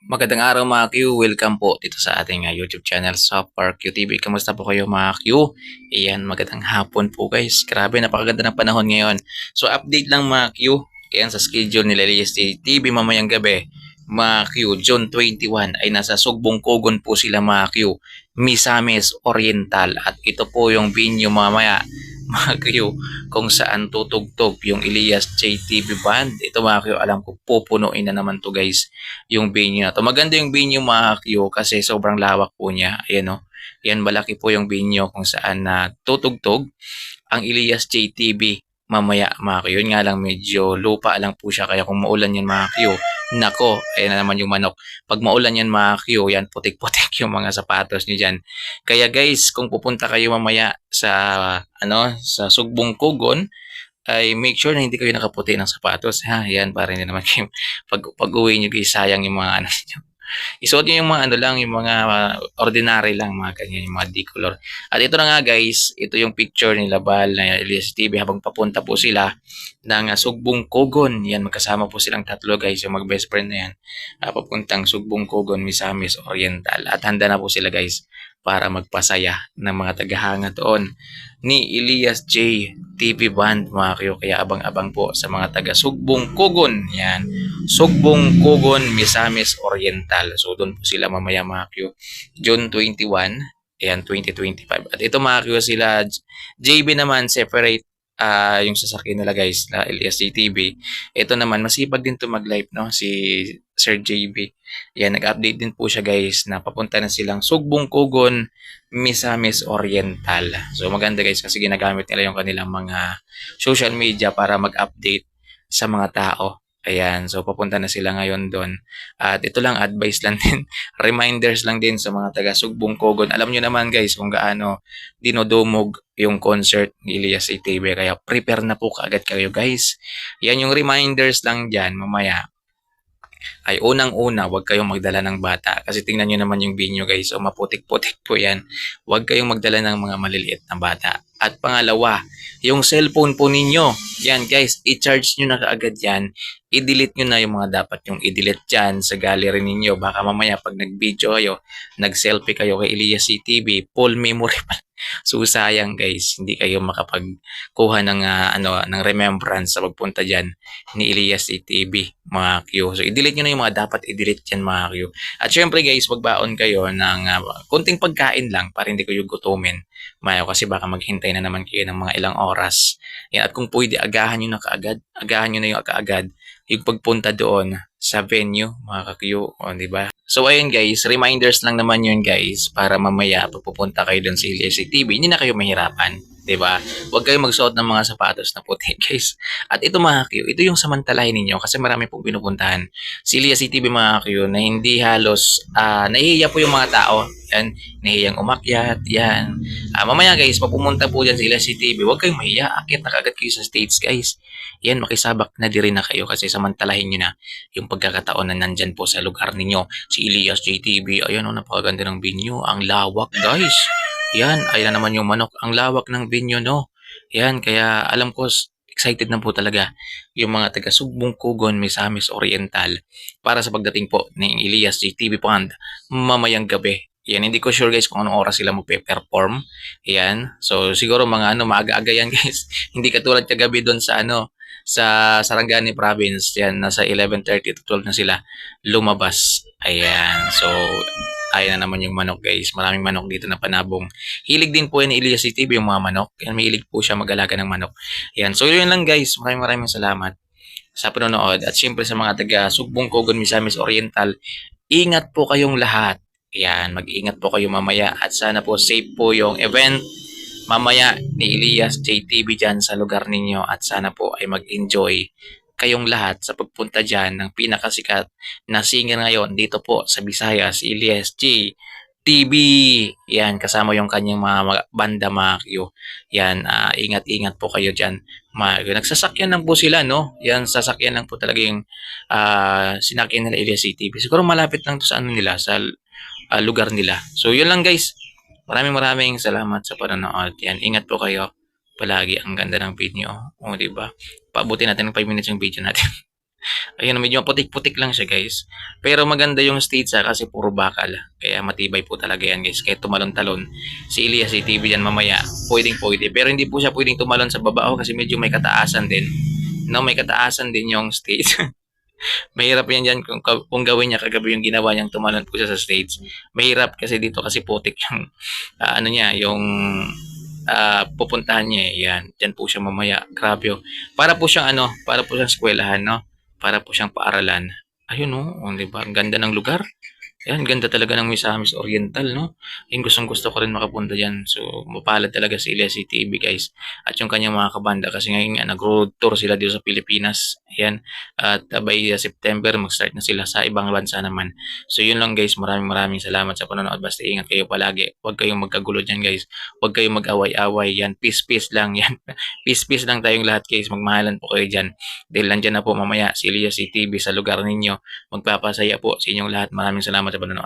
Magandang araw mga Q. Welcome po dito sa ating uh, YouTube channel sa Park Q TV. Kamusta po kayo mga Q? Ayan, magandang hapon po guys. Grabe, napakaganda ng panahon ngayon. So update lang mga Q. Ayan, sa schedule nila LST TV mamayang gabi. Mga Q, June 21 ay nasa Sugbong Kogon po sila mga Q. Misamis Oriental. At ito po yung venue mamaya Q kung saan tutugtog yung Elias JTV Band. Ito mga alam ko pupunuin na naman to guys yung venue na to. Maganda yung venue mga kasi sobrang lawak po niya. Ayan o. Yan malaki po yung venue kung saan na tutugtog ang Elias JTV mamaya mga Q. Yun nga lang medyo lupa lang po siya kaya kung maulan yan mga. Nako, ayan na naman yung manok. Pag maulan yan mga Q, yan putik-putik yung mga sapatos niyo dyan. Kaya guys, kung pupunta kayo mamaya sa ano sa Sugbong Kogon, ay make sure na hindi kayo nakaputi ng sapatos. Ha, yan para hindi naman kayo pag pag uwi nyo guys sayang yung mga ano nyo. Isuot nyo yung mga ano lang, yung mga uh, ordinary lang, mga ganyan, yung mga D-color. At ito na nga guys, ito yung picture ni Labal na Elias TV habang papunta po sila ng uh, Sugbong Kogon. Yan, magkasama po silang tatlo guys, yung mag-best friend na yan. Uh, papuntang Sugbong Kogon, Misamis Oriental. At handa na po sila guys para magpasaya ng mga tagahanga doon ni Elias J. TV Band mga kayo. Kaya abang-abang po sa mga taga Sugbong Kogon. Yan. Sugbong Kogon, Misamis Oriental. So doon po sila mamaya mga kayo. June 21. Ayan, 2025. At ito mga kayo sila, JB naman separate uh, yung sasakyan nila guys na Elias TV. Ito naman, masipag din to mag-live, no? Si Sir JB. Yan, nag-update din po siya guys na papunta na silang Sugbong Kogon, Misamis Oriental. So maganda guys kasi ginagamit nila yung kanilang mga social media para mag-update sa mga tao. Ayan, so papunta na sila ngayon doon. At ito lang, advice lang din, reminders lang din sa mga taga Sugbong Kogon. Alam nyo naman guys kung gaano dinodumog yung concert ni Elias ATV. Kaya prepare na po kaagad kayo guys. Yan yung reminders lang dyan mamaya ay unang-una, huwag kayong magdala ng bata. Kasi tingnan nyo naman yung video guys. So maputik-putik po yan. Huwag kayong magdala ng mga maliliit na bata. At pangalawa, yung cellphone po ninyo. Yan guys, i-charge nyo na kaagad yan. I-delete nyo na yung mga dapat yung i-delete dyan sa gallery ninyo. Baka mamaya pag nag-video kayo, nag-selfie kayo kay Elias CTV, full memory pa. So sayang guys, hindi kayo makapagkuha ng uh, ano ng remembrance sa pagpunta diyan ni Elias CTV mga Q. So i-delete niyo na yung mga dapat i-delete diyan mga Q. At syempre guys, magbaon kayo ng uh, kunting pagkain lang para hindi kayo gutumin. Mayo kasi baka maghintay na naman kayo ng mga ilang oras. Yan, at kung pwede agahan niyo na kaagad, agahan niyo na yung kaagad yung pagpunta doon sa venue, mga kakyo, o, di ba? So, ayun guys, reminders lang naman yun guys, para mamaya pag pupunta kayo doon sa LSC TV, hindi na kayo mahirapan. 'Di ba? Huwag kayong magsuot ng mga sapatos na puti, guys. At ito mga Q, ito yung samantalahin ninyo kasi marami pong pinupuntahan. Si Lia CTV mga Q na hindi halos uh, nahihiya po yung mga tao. Yan, nahihiyang umakyat, yan. Uh, mamaya guys, papumunta po dyan si Lia CTV, huwag kayong mahiya. Akit na kagad kayo sa stage, guys. Yan, makisabak na di rin na kayo kasi samantalahin nyo na yung pagkakataon na nandyan po sa lugar ninyo. Si Elias JTV, ayan o, oh, napakaganda ng venue. Ang lawak, guys. Yan, ayan na naman yung manok. Ang lawak ng venue, no? Yan, kaya alam ko, excited na po talaga yung mga taga Sugbong Kugon, Misamis Oriental para sa pagdating po ng Elias JTV Pond mamayang gabi. Yan, hindi ko sure guys kung anong oras sila magpe-perform. Yan. So siguro mga ano maaga-aga yan guys. hindi katulad kagabi doon sa ano sa Sarangani province. Yan, nasa 11:30 to 12 na sila lumabas. Ayan. So Ayan na naman yung manok guys. Maraming manok dito na panabong. Hilig din po yan ni Elias TV yung mga manok. Yan, may hilig po siya mag-alaga ng manok. Yan. So yun lang guys. Maraming maraming salamat sa panonood. At syempre sa mga taga Sugbong Kogon, Misamis Oriental, ingat po kayong lahat. Yan, mag-ingat po kayo mamaya at sana po safe po yung event mamaya ni Elias JTV dyan sa lugar ninyo at sana po ay mag-enjoy kayong lahat sa pagpunta dyan ng pinakasikat na singer ngayon dito po sa Visayas, Elias G. TV. Yan, kasama yung kanyang mga banda mga. Yan, uh, ingat-ingat po kayo dyan. Mga, nagsasakyan lang po sila, no? Yan, sasakyan lang po talaga yung uh, sinakyan nila Elias TV. Siguro malapit lang to sa ano nila, sa uh, lugar nila. So, yun lang guys. Maraming maraming salamat sa panonood. Yan, ingat po kayo palagi ang ganda ng video. O, di ba? Paabutin natin ng 5 minutes yung video natin. Ayan, medyo putik-putik lang siya guys. Pero maganda yung stage ah, kasi puro bakal. Kaya matibay po talaga yan guys. Kahit tumalon-talon. Si Elias, si TV yan mamaya, pwedeng pwede. Pero hindi po siya pwedeng tumalon sa baba oh, kasi medyo may kataasan din. No, may kataasan din yung stage. Mahirap yan dyan kung, kung gawin niya kagabi yung ginawa niyang tumalon po siya sa stage. Mahirap kasi dito kasi putik yung ah, ano niya, yung ah, pupuntahan niya eh. Yan, dyan po siya mamaya. Grabe oh. Para po siyang ano, para po siyang eskwelahan, no? Para po siyang paaralan. Ayun oh, oh di ba? Ang ganda ng lugar. Ayan, ganda talaga ng Misamis Oriental, no? Yung gustong gusto ko rin makapunta dyan. So, mapalad talaga si Elias TV, guys. At yung kanyang mga kabanda kasi ngayon nga, nag-road tour sila dito sa Pilipinas. Ayan. At uh, by uh, September, mag-start na sila sa ibang bansa naman. So, yun lang, guys. Maraming maraming salamat sa panonood. Basta ingat kayo palagi. Huwag kayong magkagulo dyan, guys. Huwag kayong mag-away-away. Yan, peace-peace lang. Yan, peace-peace lang tayong lahat, guys. Magmahalan po kayo dyan. Dahil nandyan na po mamaya si Elias TV sa lugar ninyo. Magpapasaya po sa inyong lahat. Maraming salamat sa panonood.